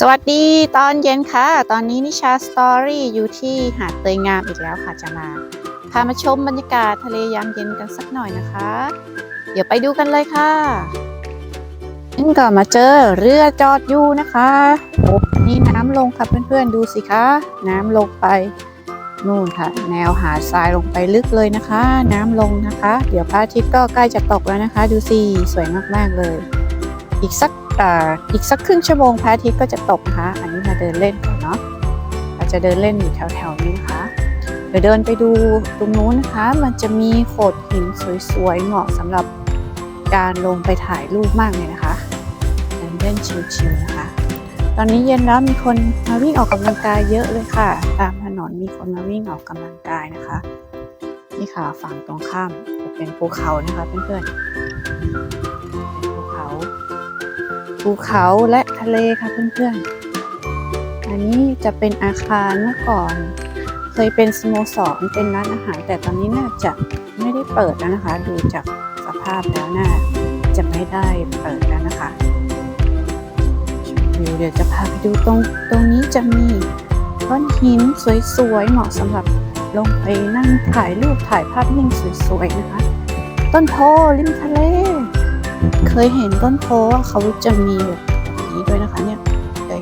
สวัสดีตอนเย็นค่ะ ตอนนี้นิชาสตอรี่อยู่ที่หาดเตยงามอีกแล้วค่ะจะมาพามาชมบรรยากาศทะเลยามเย็นกันสักหน่อยนะคะ เดี๋ยวไปดูกันเลยค่ะนี่ก็มาเจอเรือจอดอยู่นะคะโอ้นี่น้ำลงค่ะเพื่อนๆดูสิคะน้ำลงไปนู่นค่ะ แนวหาดทรายลงไปลึกเลยนะคะ น้ำลงนะคะ เดี๋ยวพระอาทิตย์ก็ใกล้จะตกแล้วนะคะ ดูสิสวยมากๆเลย อีกสักอ่าอีกสักครึ่งชั่วโมงพระอาทิตย์ก็จะตกนะคะอันนี้มาเดินเล่นก่อนเนาะเราจะเดินเล่นอยู่แถวๆนี้นะคะเดี๋ยวเดินไปดูตรงนู้นนะคะ มันจะมีโขดหินสวยๆเหมาะสำหรับการลงไปถ่ายรูปมากเลยนะคะเดินเล่นชิลๆนะคะ ตอนนี้เย็นแล้วมีคนมาวิ่งออกกำลังกายเยอะเลยค่ะ ตามถนนมีคนมาวิ่งออกกำลังกายนะคะนี่ค่ะฝั่งตรงข้ามจะเป็นภูเขานะคะเพื่อนๆเป็นภูเขา ภูเขาและทะเลค่ะเพื่อนๆ อันนี้จะเป็นอาคารเมื่อก่อน เคยเป็นสโมสรเป็นร้านอาหาร แต่ตอนนี้น่าจะไม่ได้เปิดแล้วนะคะ ดูจากสภาพแล้วน่าจะไม่ได้เปิดแล้วนะคะวิวเดี๋ยวจะพาไปดูตรงตรงนี้จะมีก้อนหินสวยๆเหมาะสำหรับลงไปนั่งถ่ายรูปถ่ายภาพนิ่งสวยๆนะคะ ต้นโพริมทะเล เคยเห็นต้นโพว่าเขาจะมีแบบนี้ด้วยนะคะเนี่ยเคย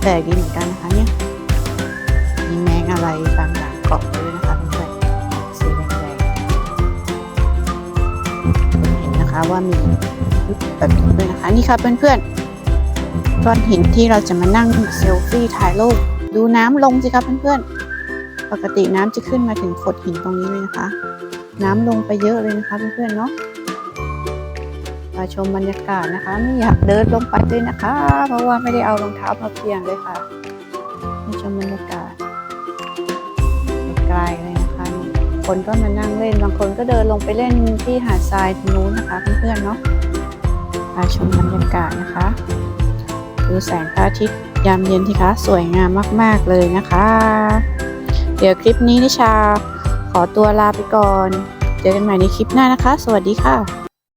แปลกดีเหมือนกันนะคะเนี่ยมีแมงอะไรบางอย่างเกาะด้วยนะคะเพื่อนๆสีแดงๆเห็นนะคะว่ามีแบบนี้ด้วยนะคะนี่ค่ะเพื่อนๆก้อนหินที่เราจะมานั่งเซลฟี่ถ่ายรูปดูน้ำลงสิคะเพื่อนๆปกติน้ำจะขึ้นมาถึงโขดหินตรงนี้เลยนะคะ น้ำลงไปเยอะเลยนะคะเพื่อนๆเนาะ มาชมบรรยากาศนะคะ ไม่อยากเดินลงไปเลยนะคะ เพราะว่าไม่ได้เอารองเท้ามาเพียงเลยค่ะมาชมบรรยากาศไกลๆเลยนะคะ คนก็มานั่งเล่นบางคนก็เดินลงไปเล่นที่หาดทรายตรงนู้นนะคะเพื่อนๆเนาะมาชมบรรยากาศนะคะดูแสงพระอาทิตย์ยามเย็นที่คะสวยงามมากๆเลยนะคะ เดี๋ยวคลิปนี้นิชาขอตัวลาไปก่อน เจอกันใหม่ในคลิปหน้านะคะ สวัสดีค่ะ